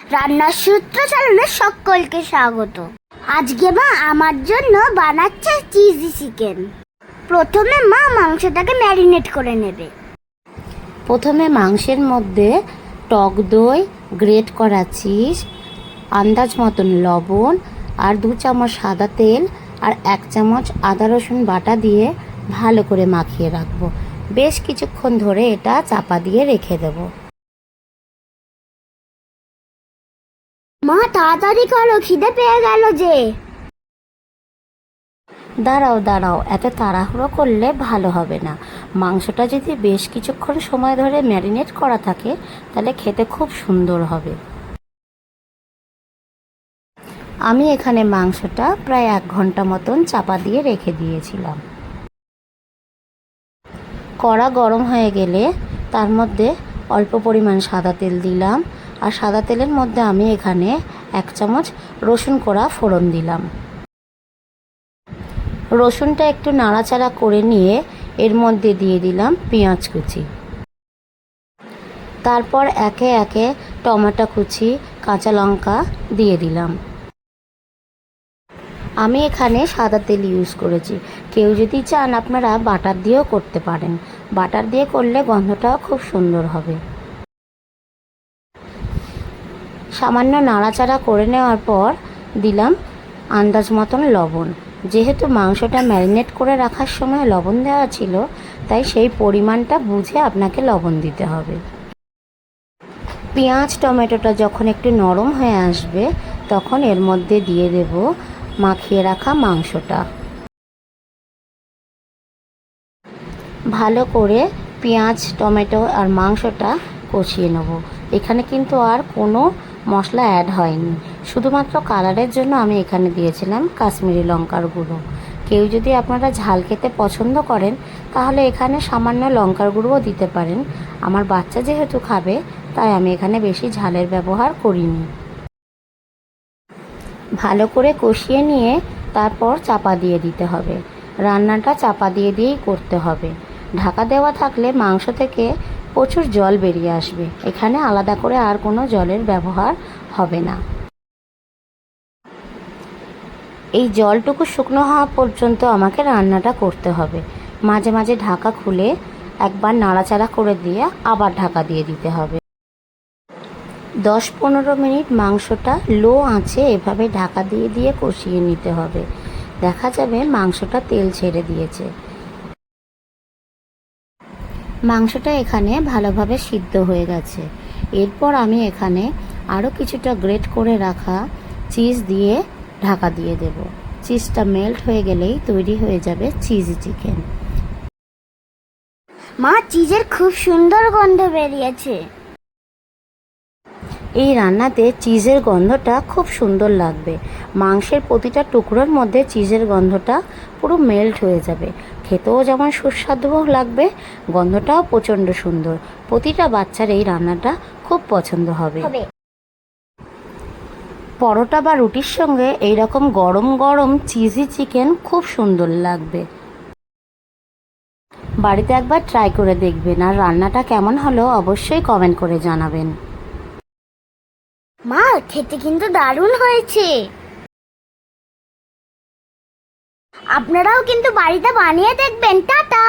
রান্নার সূত্র চালনে সকলকে স্বাগত। আজকে মা আমার জন্য বানাচ্ছে চিজি চিকেন। প্রথমে মা মাংসটাকে ম্যারিনেট করে নেবে। প্রথমে মাংসের মধ্যে টক দই, গ্রেট করা চিজ, আন্দাজ মতন লবণ আর দু চামচ সাদা তেল আর এক চামচ আদা রসুন বাটা দিয়ে ভালো করে মাখিয়ে রাখব। বেশ কিছুক্ষণ ধরে এটা চাপা দিয়ে রেখে দেবো। মা, তাড়াতাড়ি করো, খিদে পেয়ে গেল যে। দাঁড়াও দাঁড়াও, এত তাড়াহুড়ো করলে ভালো হবে না। মাংসটা যদি বেশ কিছুক্ষণ সময় ধরে ম্যারিনেট করা থাকে, তাহলে খেতে খুব সুন্দর হবে। আমি এখানে মাংসটা প্রায় এক ঘণ্টা মতন চাপা দিয়ে রেখে দিয়েছিলাম। কড়া গরম হয়ে গেলে তার মধ্যে অল্প পরিমাণ সাদা তেল দিলাম আর সাদা তেলের মধ্যে আমি এখানে এক চামচ রসুন কোড়া ফোড়ন দিলাম। রসুনটা একটু নাড়াচাড়া করে নিয়ে এর মধ্যে দিয়ে দিলাম পেঁয়াজ কুচি। তারপর একে একে টমেটো কুচি, কাঁচা লঙ্কা দিয়ে দিলাম। আমি এখানে সাদা তেল ইউজ করেছি। কেউ যদি চান আপনারা বাটার দিয়েও করতে পারেন। বাটার দিয়ে করলে গন্ধটাও খুব সুন্দর হবে। সামান্য নাড়াচাড়া করে নেওয়ার পর দিলাম আন্দাজ মতন লবণ। যেহেতু মাংসটা ম্যারিনেট করে রাখার সময় লবণ দেওয়া ছিল, তাই সেই পরিমাণটা বুঝে আপনাকে লবণ দিতে হবে। পেঁয়াজ, টমেটোটা যখন একটু নরম হয়ে আসবে, তখন এর মধ্যে দিয়ে দেব মাখিয়ে রাখা মাংসটা। ভালো করে পেঁয়াজ, টমেটো আর মাংসটা কষিয়ে নেব। এখানে কিন্তু আর কোনো মশলা অ্যাড হয়নি। শুধুমাত্র কালারের জন্য আমি এখানে দিয়েছিলাম কাশ্মীরি লঙ্কার গুঁড়ো। কেউ যদি আপনারা ঝাল খেতে পছন্দ করেন, তাহলে এখানে সামান্য লঙ্কার গুঁড়োও দিতে পারেন। আমার বাচ্চা যেহেতু খাবে, তাই আমি এখানে বেশি ঝালের ব্যবহার করিনি। ভালো করে কষিয়ে নিয়ে তারপর চাপা দিয়ে দিতে হবে। রান্নাটা চাপা দিয়ে দিয়েই করতে হবে। ঢাকা দেওয়া থাকলে মাংস থেকে প্রচুর জল বেরিয়ে আসবে। এখানে আলাদা করে আর কোনো জলের ব্যবহার হবে না। এই জলটুকু শুকনো হওয়া পর্যন্ত আমাকে রান্নাটা করতে হবে। মাঝে মাঝে ঢাকা খুলে একবার নাড়াচাড়া করে দিয়ে আবার ঢাকা দিয়ে দিতে হবে। দশ পনেরো মিনিট মাংসটা লো আঁচে এভাবে ঢাকা দিয়ে দিয়ে কষিয়ে নিতে হবে। দেখা যাবে মাংসটা তেল ছেড়ে দিয়েছে। মাংসটা এখানে ভালোভাবে সিদ্ধ হয়ে গেছে। এরপর আমি এখানে আরও কিছুটা গ্রেট করে রাখা চিজ দিয়ে ঢাকা দিয়ে দেব। চিজটা মেল্ট হয়ে গেলেই তৈরি হয়ে যাবে চিজি চিকেন। মা, চিজের খুব সুন্দর গন্ধ বেরিয়েছে। এই রান্নাতে চিজের গন্ধটা খুব সুন্দর লাগবে। মাংসের প্রতিটা টুকরোর মধ্যে চিজের গন্ধটা পুরো মেল্ট হয়ে যাবে। খেতেও যেমন সুস্বাদু লাগবে গন্ধটাও প্রচণ্ড সুন্দর। প্রতিটা বাচ্চার এই রান্নাটা খুব পছন্দ হবে। হবে। পরোটা বা রুটির সঙ্গে এই রকম গরম গরম চিজি চিকেন খুব সুন্দর লাগবে। বাড়িতে একবার ট্রাই করে দেখবেন। আর রান্নাটা কেমন হলো অবশ্যই কমেন্ট করে জানাবেন। মা খেতে কিন্তু দারুণ হয়েছে। আপনারাও কিন্তু বাড়িতে বানিয়ে দেখবেন। টাটা!